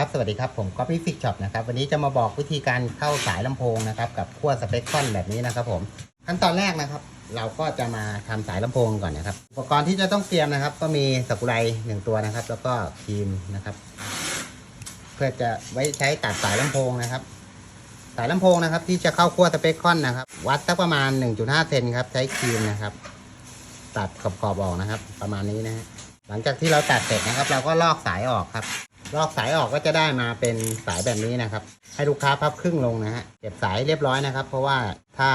ครับ สวัสดีครับ ผมก๊อปปี้ฟิกช็อปนะครับ วันนี้จะมาบอกวิธีการเข้าสายลำโพงนะครับ กับขั้วสเปกคอนแบบนี้นะครับผม ขั้นตอนแรกนะครับ เราก็จะมาทำสายลำโพงก่อนนะครับ อุปกรณ์ที่จะต้องเตรียมนะครับ ก็มีสกรูไดหนึ่งตัวนะครับ แล้วก็ครีมนะครับ เพื่อจะไว้ใช้ตัดสายลำโพงนะครับ สายลำโพงนะครับ ที่จะเข้าขั้วสเปกคอนนะครับ วัดสักประมาณ 1.5เซนครับ ใช้ครีมนะครับ ตัดขอบๆออกนะครับ ประมาณนี้นะฮะหลังจากที่เราตัดเสร็จนะครับ เราก็ลอกสายออกครับ ลอกสายออกก็จะได้มาเป็นสายแบบนี้นะครับ ให้ลูกค้าพับครึ่งลงนะฮะเก็บสายเรียบร้อยนะครับ เพราะว่าถ้า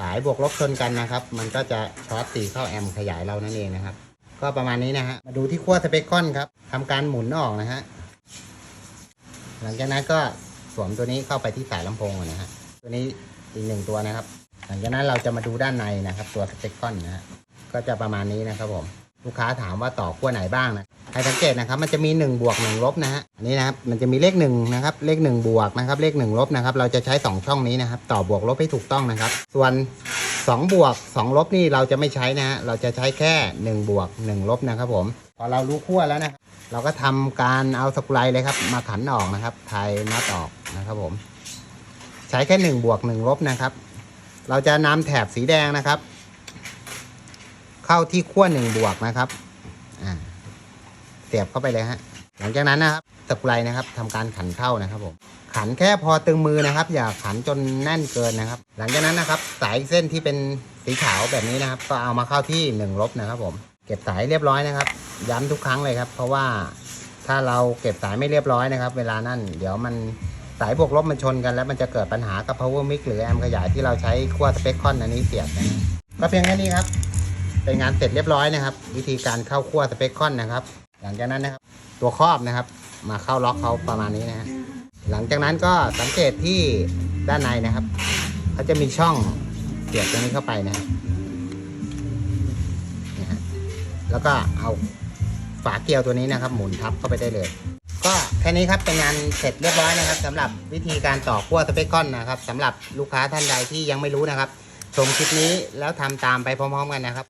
สายบวกลบชนกันนะครับ มันก็จะช็อตตีเข้าแอมป์ขยายเรานั่นเองนะครับ ก็ประมาณนี้นะฮะมาดูที่ขั้วสเปกคอนครับทำการหมุนออกนะฮะหลังจากนั้นก็สวมตัวนี้เข้าไปที่สายลำโพงนนะฮะตัวนี้อีกหนึ่งตัวนะครับ หลังจากนั้นเราจะมาดูด้านในนะครับ ตัวสเปกคอนนะฮะก็จะประมาณนี้นะครับผมลูกค้าถามว่าต่อขั้วไหนบ้างนะ ให้สังเกตนะครับ มันจะมี1บวก1ลบนะฮะอันนี้นะครับมันจะมีเลข1นะครับเลข1บวกนะครับเลข1ลบนะครับเราจะใช้ 2 ช่องนี้นะครับ ต่อบวกลบให้ถูกต้องนะครับ ส่วน 2 บวก 2 ลบนี่เราจะไม่ใช้นะฮะเราจะใช้แค่ 1 บวก 1 ลบนะครับผมพอเรารู้ขั้วแล้วนะเราก็ทำการเอาสกรูไลเลยครับ มาขันออกนะครับไทยน็อตออกนะครับผม ใช้แค่ 1 บวก 1 ลบนะครับ เราจะนำแถบสีแดงนะครับ เข้าที่ขั้วหนึ่งบวกนะครับ เสียบเข้าไปเลยฮะ หลังจากนั้นนะครับสกรูไลนะครับทำการขันเข้านะครับผมขันแค่พอตึงมือนะครับ อย่าขันจนแน่นเกินนะครับ หลังจากนั้นนะครับ สายเส้นที่เป็นสีขาวแบบนี้นะครับ ก็เอามาเข้าที่หนึ่งลบนะครับ ผม เก็บสายเรียบร้อยนะครับ ย้ำทุกครั้งเลยครับ เพราะว่าถ้าเราเก็บสายไม่เรียบร้อยนะครับ เวลานั่นเดี๋ยวมันสายบวกลบมันชนกันแล้วมันจะเกิดปัญหากับ power mix หรือแอมขยายที่เราใช้ขั้วสเปคคอนอันนี้เสียบนะก็เพียงแค่นี้ครับเป็นงานเสร็จเรียบร้อยนะครับ วิธีการเข้าขั้วสเปคคอนนะครับ หลังจากนั้นนะครับ ตัวครอบนะครับ มาเข้าล็อกเขาประมาณนี้นะฮะหลังจากนั้นก็สังเกตที่ด้านในนะครับเขาจะมีช่องเสียบตรงนี้เข้าไปนะครับนะฮะแล้วก็เอาฝาเกลียวตัวนี้นะครับ หมุนทับเข้าไปได้เลย ก็แค่นี้ครับเป็นงานเสร็จเรียบร้อยนะครับสำหรับวิธีการต่อขั้วสเปคคอนนะครับสำหรับลูกค้าท่านใดที่ยังไม่รู้นะครับ ชมคลิปนี้แล้วทำตามไปพร้อมๆกันนะครับ